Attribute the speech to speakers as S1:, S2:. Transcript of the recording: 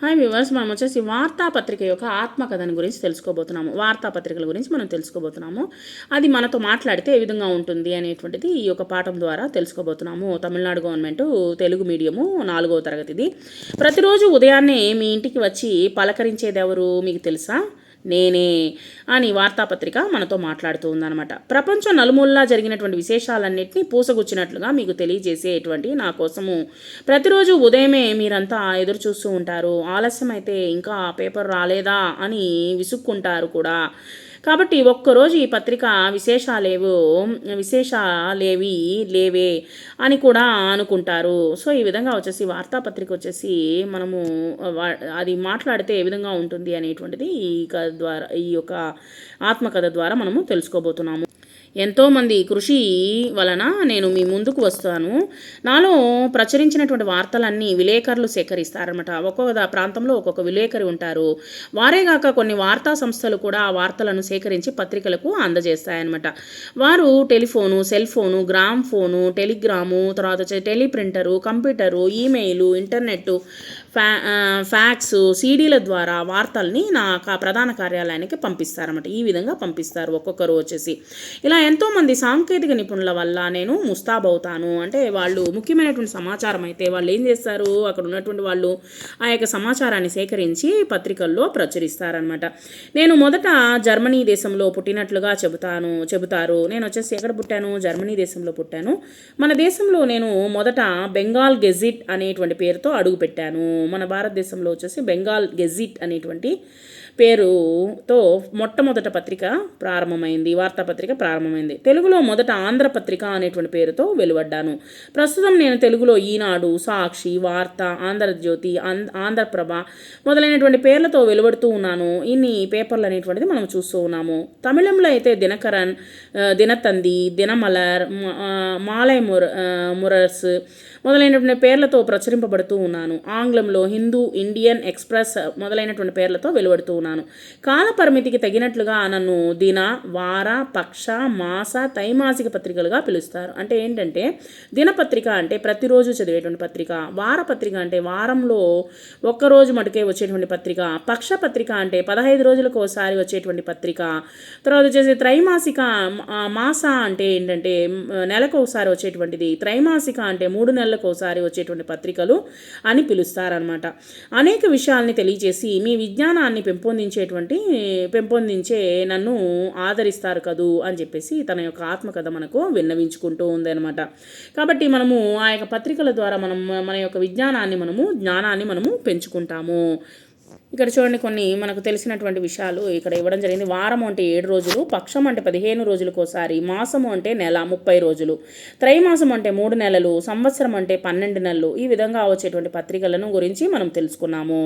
S1: Hi viewers మనం వచ్చేసి వార్తాపత్రిక యొక్క ఆత్మకథను గురించి తెలుసుకోబోతున్నాము. వార్తాపత్రికల గురించి మనం తెలుసుకోబోతున్నాము. అది మనతో మాట్లాడితే ఏ విధంగా ఉంటుంది అనేటువంటిది ఈ యొక్క పాఠం ద్వారా తెలుసుకోబోతున్నాము. తమిళనాడు గవర్నమెంట్ తెలుగు మీడియము నాలుగవ తరగతిది. ప్రతిరోజు ఉదయాన్నే మీ ఇంటికి వచ్చి పలకరించేది ఎవరు మీకు తెలుసా? నేనే అని వార్తాపత్రిక మనతో మాట్లాడుతూ ఉందన్నమాట. ప్రపంచం నలుమూలలా జరిగినటువంటి విశేషాలన్నింటినీ పూసగుచ్చినట్లుగా మీకు తెలియజేసేటువంటి నా కోసము ప్రతిరోజు ఉదయమే మీరంతా ఎదురు చూస్తూ ఉంటారు. ఆలస్యం అయితే ఇంకా పేపర్ రాలేదా అని విసుక్కుంటారు కూడా. కాబట్టి ఒక్కరోజు ఈ పత్రిక విశేషాలేవో విశేషాలేవి లేవే అని కూడా అనుకుంటారు. సో ఈ విధంగా వచ్చేసి వార్తాపత్రిక వచ్చేసి మనము అది మాట్లాడితే ఏ విధంగా ఉంటుంది అనేటువంటిది ఈ కథ ద్వారా ఈ యొక్క ఆత్మకథ ద్వారా మనము తెలుసుకోబోతున్నాము. ఎంతోమంది కృషి వలన నేను మీ ముందుకు వస్తాను. నాలో ప్రచురించినటువంటి వార్తలన్నీ విలేకరులు సేకరిస్తారనమాట ఒక్కొక్క ప్రాంతంలో ఒక్కొక్క విలేకరి ఉంటారు. వారేగాక కొన్ని వార్తా సంస్థలు కూడా ఆ వార్తలను సేకరించి పత్రికలకు అందజేస్తాయన్నమాట. వారు telephone cell phone gramophone telegram తర్వాత వచ్చే టెలిప్రింటరు కంప్యూటరు ఈమెయిల్ ఇంటర్నెట్ ఫ్యా ఫ్యాక్స్ సీడీల ద్వారా వార్తల్ని నా ప్రధాన కార్యాలయానికి పంపిస్తారన్నమాట. ఈ విధంగా పంపిస్తారు ఒక్కొక్కరు వచ్చేసి. ఇలా ఎంతోమంది సాంకేతిక నిపుణుల వల్ల నేను ముస్తాబవుతాను. అంటే వాళ్ళు ముఖ్యమైనటువంటి సమాచారం అయితే వాళ్ళు ఏం చేస్తారు? అక్కడ ఉన్నటువంటి వాళ్ళు ఆ యొక్క సమాచారాన్ని సేకరించి పత్రికల్లో ప్రచురిస్తారనమాట నేను మొదట జర్మనీ దేశంలో పుట్టినట్లుగా చెబుతాను చెబుతారు. నేను వచ్చేసి ఎక్కడ పుట్టాను? జర్మనీ దేశంలో పుట్టాను. మన దేశంలో నేను మొదట బెంగాల్ గెజిట్ అనేటువంటి పేరుతో అడుగుపెట్టాను. మన భారతదేశంలో వచ్చేసి బెంగాల్ గెజిట్ అనేటువంటి పేరుతో మొట్టమొదట పత్రిక ప్రారంభమైంది వార్తాపత్రిక ప్రారంభమైంది. తెలుగులో మొదట ఆంధ్రపత్రిక అనేటువంటి పేరుతో వెలువడ్డాను. ప్రస్తుతం నేను తెలుగులో ఈనాడు సాక్షి వార్త ఆంధ్రజ్యోతి ఆంధ్రప్రభ మొదలైనటువంటి పేర్లతో వెలువడుతూ ఉన్నాను. ఇన్ని పేపర్లు అనేటువంటిది మనం చూస్తూ ఉన్నాము. తమిళంలో అయితే దినకరన్ దినతంది దినమలర్ మాలై ముర మురర్స్ మొదలైనటువంటి పేర్లతో ప్రచురింపబడుతూ ఉన్నాను. ఆంగ్లంలో హిందూ ఇండియన్ ఎక్స్ప్రెస్ మొదలైనటువంటి పేర్లతో వెలువడుతూ అనుకున్నాను కాలపరిమితికి తగినట్లుగా నన్ను దిన వార పక్ష మాస తైమాసిక పత్రికలుగా పిలుస్తారు. అంటే ఏంటంటే దినపత్రిక అంటే ప్రతిరోజు చదివేటువంటి పత్రిక వార పత్రిక అంటే వారంలో ఒక్కరోజు మటుకే వచ్చేటువంటి పత్రిక పక్ష పత్రిక అంటే పదహైదు రోజులకు ఒకసారి వచ్చేటువంటి పత్రిక తర్వాత వచ్చేసి త్రైమాసిక మాస అంటే ఏంటంటే నెలకు ఒకసారి వచ్చేటువంటిది త్రైమాసిక అంటే మూడు నెలలకు ఒకసారి వచ్చేటువంటి పత్రికలు అని పిలుస్తారనమాట అనేక విషయాల్ని తెలియజేసి మీ విజ్ఞానాన్ని పెంపొంది పెంపొందించేటువంటి పెంపొందించే నన్ను ఆదరిస్తారు కదూ అని చెప్పేసి తన యొక్క ఆత్మకథ మనకు విన్నవించుకుంటూ ఉందన్నమాట. కాబట్టి మనము ఆ యొక్క పత్రికల ద్వారా మనం మన యొక్క విజ్ఞానాన్ని మనము జ్ఞానాన్ని మనము పెంచుకుంటాము. ఇక్కడ చూడండి కొన్ని మనకు తెలిసినటువంటి విషయాలు ఇక్కడ ఇవ్వడం జరిగింది. వారం అంటే ఏడు రోజులు పక్షం అంటే పదిహేను రోజులకు ఒకసారి మాసము అంటే నెల ముప్పై రోజులు త్రైమాసం అంటే మూడు నెలలు సంవత్సరం అంటే పన్నెండు నెలలు ఈ విధంగా వచ్చేటువంటి పత్రికలను గురించి మనం తెలుసుకున్నాము.